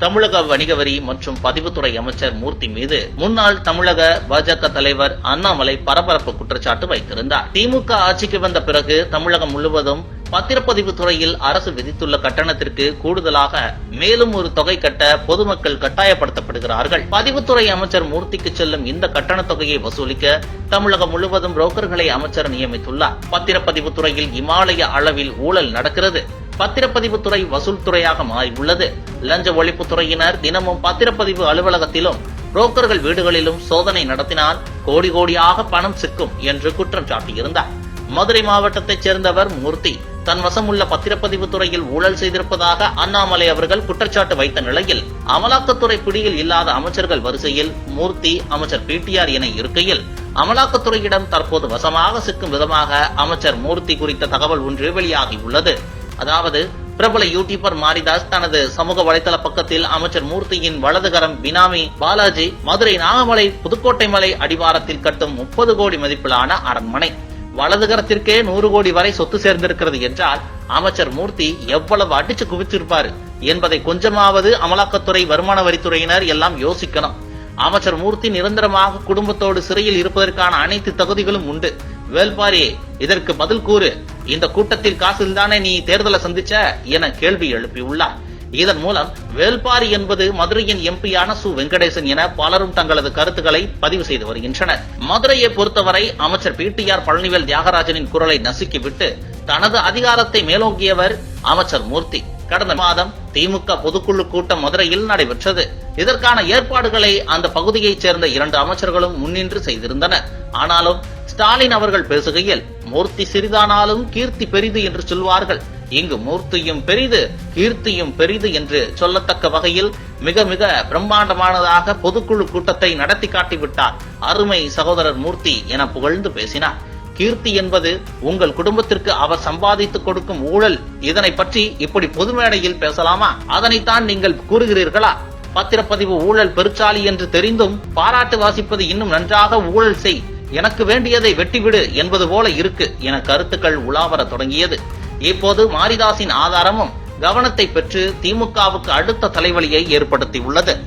தமிழக வணிக வரி மற்றும் பதிவுத்துறை அமைச்சர் மூர்த்தி மீது முன்னாள் தமிழக பாஜக தலைவர் அண்ணாமலை பரபரப்பு குற்றச்சாட்டு வைத்திருந்தார். திமுக ஆட்சிக்கு வந்த பிறகு தமிழகம் முழுவதும் பத்திரப்பதிவு துறையில் அரசு விதித்துள்ள கட்டணத்திற்கு கூடுதலாக மேலும் ஒரு தொகை கட்ட பொதுமக்கள் கட்டாயப்படுத்தப்படுகிறார்கள். பதிவுத்துறை அமைச்சர் மூர்த்திக்கு செல்லும் இந்த கட்டணத் தொகையை வசூலிக்க தமிழகம் முழுவதும் புரோக்கர்களை அமைச்சர் நியமித்துள்ளார். பத்திரப்பதிவு துறையில் இமாலய அளவில் ஊழல் நடக்கிறது. பத்திரப்பதிவு துறை வசூல் துறையாக மாறியுள்ளது. லஞ்ச ஒழிப்பு துறையினர் தினமும் பத்திரப்பதிவு அலுவலகத்திலும் புரோக்கர்கள் வீடுகளிலும் சோதனை நடத்தினால் கோடி கோடியாக பணம் சிக்கும் என்று குற்றம் சாட்டியிருந்தார். மதுரை மாவட்டத்தைச் சேர்ந்தவர் மூர்த்தி தன் வசம் உள்ள பத்திரப்பதிவு துறையில் ஊழல் செய்திருப்பதாக அண்ணாமலை அவர்கள் குற்றச்சாட்டு வைத்த நிலையில் அமலாக்கத்துறை பிடியில் இல்லாத அமைச்சர்கள் வரிசையில் மூர்த்தி அமைச்சர் பிடிஆர் என இருக்கையில் அமலாக்கத்துறையிடம் தற்போது வசமாக சிக்கும் விதமாக அமைச்சர் மூர்த்தி குறித்த தகவல் ஒன்று வெளியாகியுள்ளது. அதாவது பிரபல யூடியூபர் மாரிதாஸ் தனது சமூக வலைதள பக்கத்தில் அமைச்சர் மூர்த்தியின் வலதுகரம் பினாமி பாலாஜி மதுரை நாகமலை புதுக்கோட்டை மலை அடிவாரத்தில் கட்டும் முப்பது கோடி மதிப்பிலான அரண்மனை. வலதுகரத்திற்கே நூறு கோடி வரை சொத்து சேர்ந்திருக்கிறது என்றால் அமைச்சர் மூர்த்தி எவ்வளவு அடிச்சு குவித்திருப்பாரு என்பதை கொஞ்சமாவது அமலாக்கத்துறை வருமான வரித்துறையினர் எல்லாம் யோசிக்கணும். அமைச்சர் மூர்த்தி நிரந்தரமாக குடும்பத்தோடு சிறையில் இருப்பதற்கான அனைத்து தகுதிகளும் உண்டு. வேல்பாரி இதற்கு பதில் கூறு. இந்த கூட்டத்தில் காசில் தானே நீ தேர்தலை சந்திச்ச என கேள்வி எழுப்பியுள்ளார் இதன் மூலம் வேல்பாரி என்பது மதுரையின் எம்பியான சு. வெங்கடேசன் என பலரும் தங்களது கருத்துக்களை பதிவு செய்து வருகின்றனர். மதுரையை பொறுத்தவரை அமைச்சர் பி. டிஆர் பழனிவேல் தியாகராஜனின் குரலை நசுக்கிவிட்டு தனது அதிகாரத்தை மேலோங்கியவர் அமைச்சர் மூர்த்தி. கடந்த மாதம் திமுக பொதுக்குழு கூட்டம் மதுரையில் நடைபெற்றது. இதற்கான ஏற்பாடுகளை அந்த பகுதியைச் சேர்ந்த இரண்டு அமைச்சர்களும் முன்னின்று செய்திருந்தனர். ஆனாலும் ஸ்டாலின் அவர்கள் பேசுகையில் மூர்த்தி சிறிதானாலும் கீர்த்தி பெரிது என்று சொல்வார்கள். இங்கு மூர்த்தியும் பெரிது கீர்த்தியும் பெரிது என்று சொல்லத்தக்க வகையில் மிக மிக பிரம்மாண்டமானதாக பொதுக்குழு கூட்டத்தை நடத்தி காட்டிவிட்டார் அருமை சகோதரர் மூர்த்தி என புகழ்ந்து பேசினார். கீர்த்தி என்பது உங்கள் குடும்பத்திற்கு அவர் சம்பாதித்துக் கொடுக்கும் ஊழல். இதனை பற்றி இப்படி பொது மேடையில் பேசலாமா? அதனைத்தான் நீங்கள் கூறுகிறீர்களா? பத்திரப்பதிவு ஊழல் பெருச்சாலி என்று தெரிந்தும் பாராட்டு வாசிப்பது இன்னும் நன்றாக ஊழல் செய். எனக்கு வேண்டியதை வெட்டிவிடு என்பது போல இருக்கு என கருத்துக்கள் உலாவர தொடங்கியது. இப்போது மாரிதாசின் ஆதாரமும் கவனத்தை பெற்று திமுகவுக்கு அடுத்த தலைவலியை ஏற்படுத்தியுள்ளது.